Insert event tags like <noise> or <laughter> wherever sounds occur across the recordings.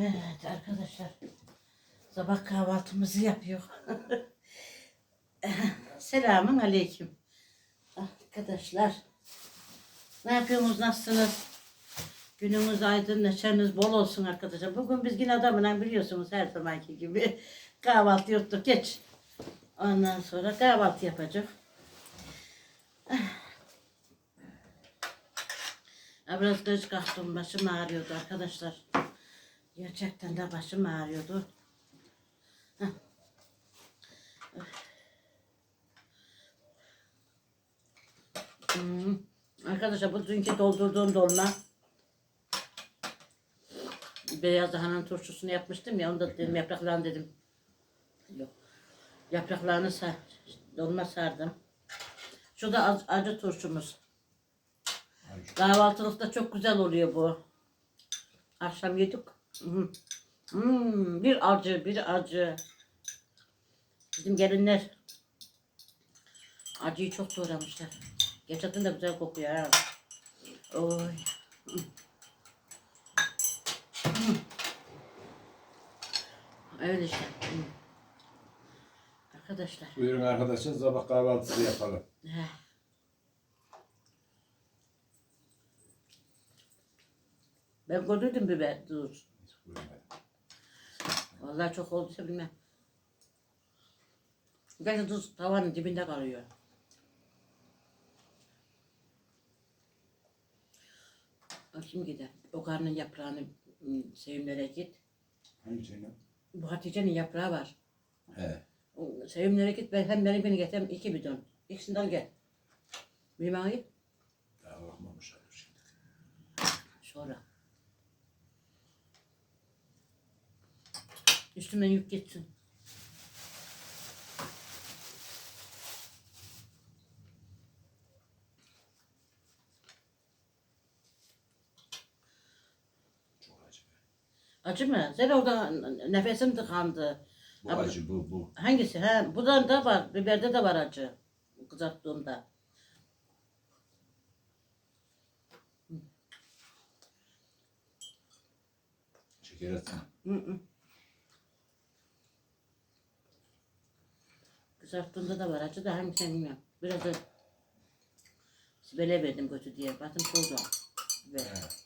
Evet arkadaşlar. Sabah kahvaltımızı yapıyor. <laughs> Selamun aleyküm. Arkadaşlar. Ne yapıyorsunuz? Nasılsınız? Günümüz aydın, neşeniz bol olsun arkadaşlar. Bugün biz yine adamla biliyorsunuz her zamanki gibi <laughs> kahvaltı yuttuk geç. Ondan sonra kahvaltı yapacak. Ya Biraz geç kalktım. Başım ağrıyordu arkadaşlar. Gerçekten de başım ağrıyordu. Heh. Hmm. Arkadaşlar bu dünkü doldurduğum dolma. Beyaz lahananın turşusunu yapmıştım ya. Onu da dedim yapraklarını dedim. Yok. Yapraklarını sar, dolma sardım. Şu da az- acı turşumuz. Kahvaltılıkta çok güzel oluyor bu. Akşam yedik. Hmm. Bir acı, bir acı. Bizim gelinler acıyı çok doğramışlar. Gerçekten de güzel kokuyor ha. Oy. Öyle işte. Arkadaşlar. Buyurun arkadaşlar sabah kahvaltısı yapalım. heh. Ben gördüm biber, dur. Vallahi çok olduysa bilmem. Gerçi tuz tavanın dibinde kalıyor. Şimdi gider. O karnın yaprağını ım, sevimlere git. Hangi şeyini? Bu Hatice'nin yaprağı var. He. O sevimlere git. Ben hem benim beni getir iki bidon. İkisinden gel. Bilmem ayıp. Daha bakmamış abi şimdi. Sonra. Üstümden yük gitsin. Çok acı. Acı mı? Sen orada nefesim tıkandı. Bu acı bu bu. Hangisi? Ha, burada da var. Biberde de var acı. Kızarttığımda. Şeker atsana. Hı hı. Kızarttığımda da var acı da hangisini bilmiyorum. Biraz da Sibel'e verdim götü diye. Batın soğudu. Ve He.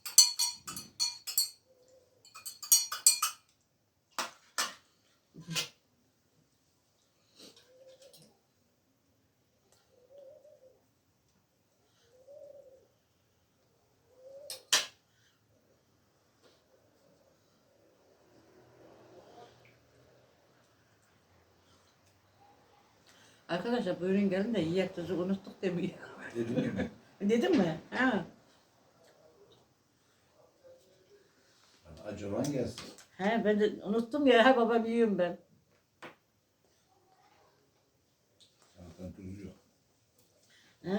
Arkadaşlar buyurun gelin de yiyek tuzu unuttuk demiyor. Dedim mi? <laughs> Dedim mi? Ha. Acı olan gelsin. He ben de unuttum ya. Ha baba yiyorum ben. Zaten tuzu yok. He?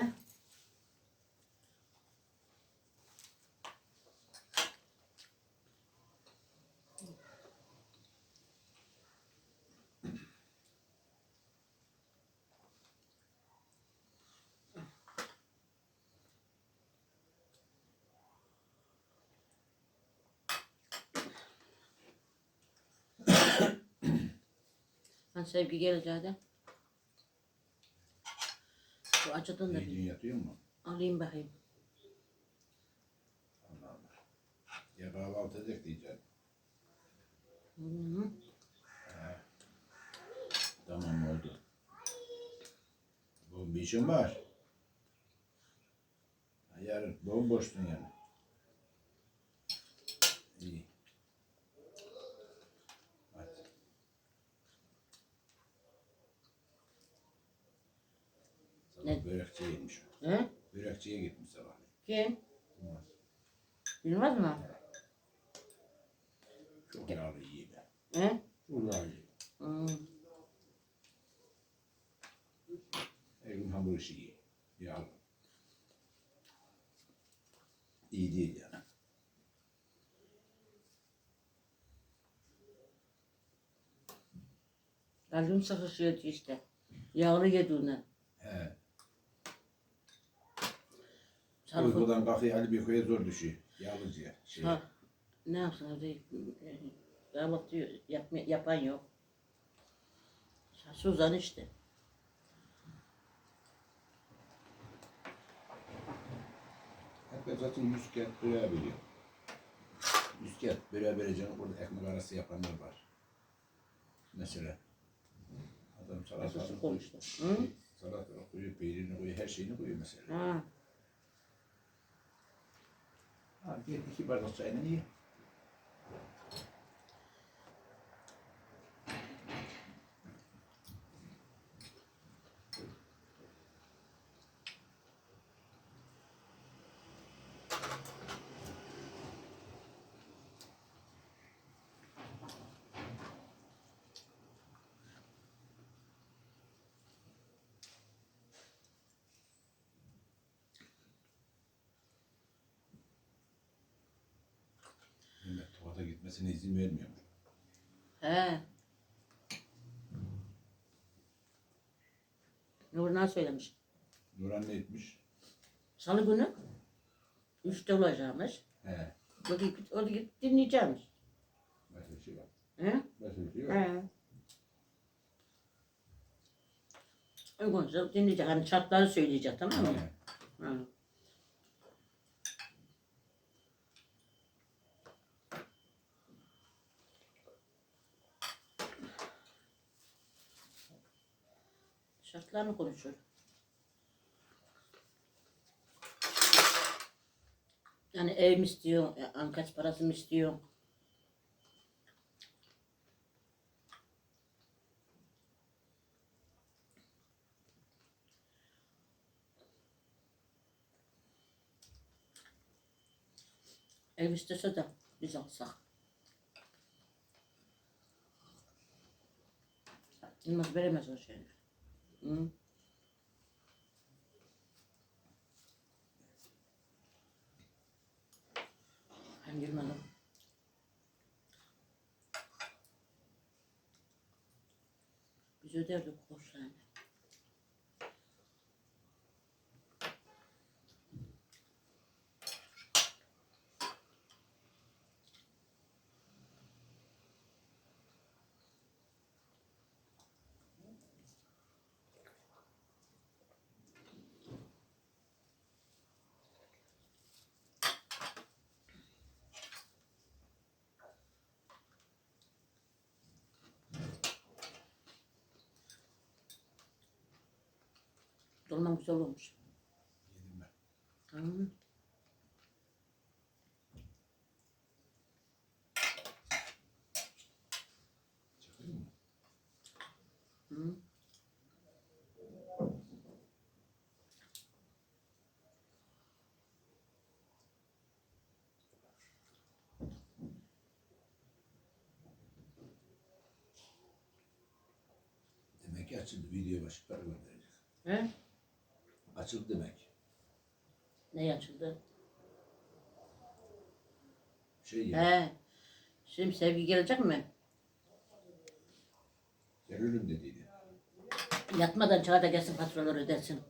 Sevgi geleceği de. Bu acıdan da bir yatıyor mu? alayım bakayım. Allah Allah. Ya kahvaltı edecek diyeceğim. Hı -hı. Tamam oldu. Bu bir işin var. Ha, Yarın bomboştun yani. İyi. Hadi. Sabah Ne? börekçiye gitmiş. He? Börekçiye gitmiş sabah. Kim? Olmaz. Bilmez mi? Çok yağlı iyi be. He? Çok yağlı. Hmm. Her gün hamur işi iyi. Yağlı. İyi değil yani. Kalbim sıkışıyordu işte. Yağlı yediğine. He. Sarı Uykudan kalkıyor Ali bir köye zor düşüyor. Yağlıcıya. Şey. Ha, ne yapsın hadi. Kahvaltı yapma, yapan yok. Suzan işte. Hep zaten müsket böreği biliyor. Müsket böreği vereceğim. Orada ekmek arası yapanlar var. Mesela. Adam Nasıl salatasını koyuyor. konuştu? Hı? Salatasını koyuyor, peynirini koyuyor, her şeyini koyuyor mesela. Ha. Ha, bir iki bardak çayını iyi. Tuvalete gitmesine izin vermiyor. He. Nurhan söylemiş. Nurhan ne etmiş? Salı günü üçte olacakmış. He. O da git, o da git dinleyeceğimiş. Başka bir şey yok. He? Başka bir şey yok. He. Uygunsa dinleyecek. Hani şartları söyleyecek tamam mı? He. Hı. Şartlarını konuşur. Yani ev mi istiyor, e, an kaç parası mı istiyor? Ev istese de biz alsak. Yılmaz veremez o şeyi. Hı? Ben girmedim. Biz öderdik borçlarını. Dolma güzel olmuş. Yedim ben. Mu? Hı. Demek ki açıldı. Video başlıkları gönderecek. He? Açıldı demek. Ne açıldı? Şey. He. Şimdi sevgi gelecek mi? Gelirim dediydi. Yatmadan çağır da gelsin faturaları ödesin.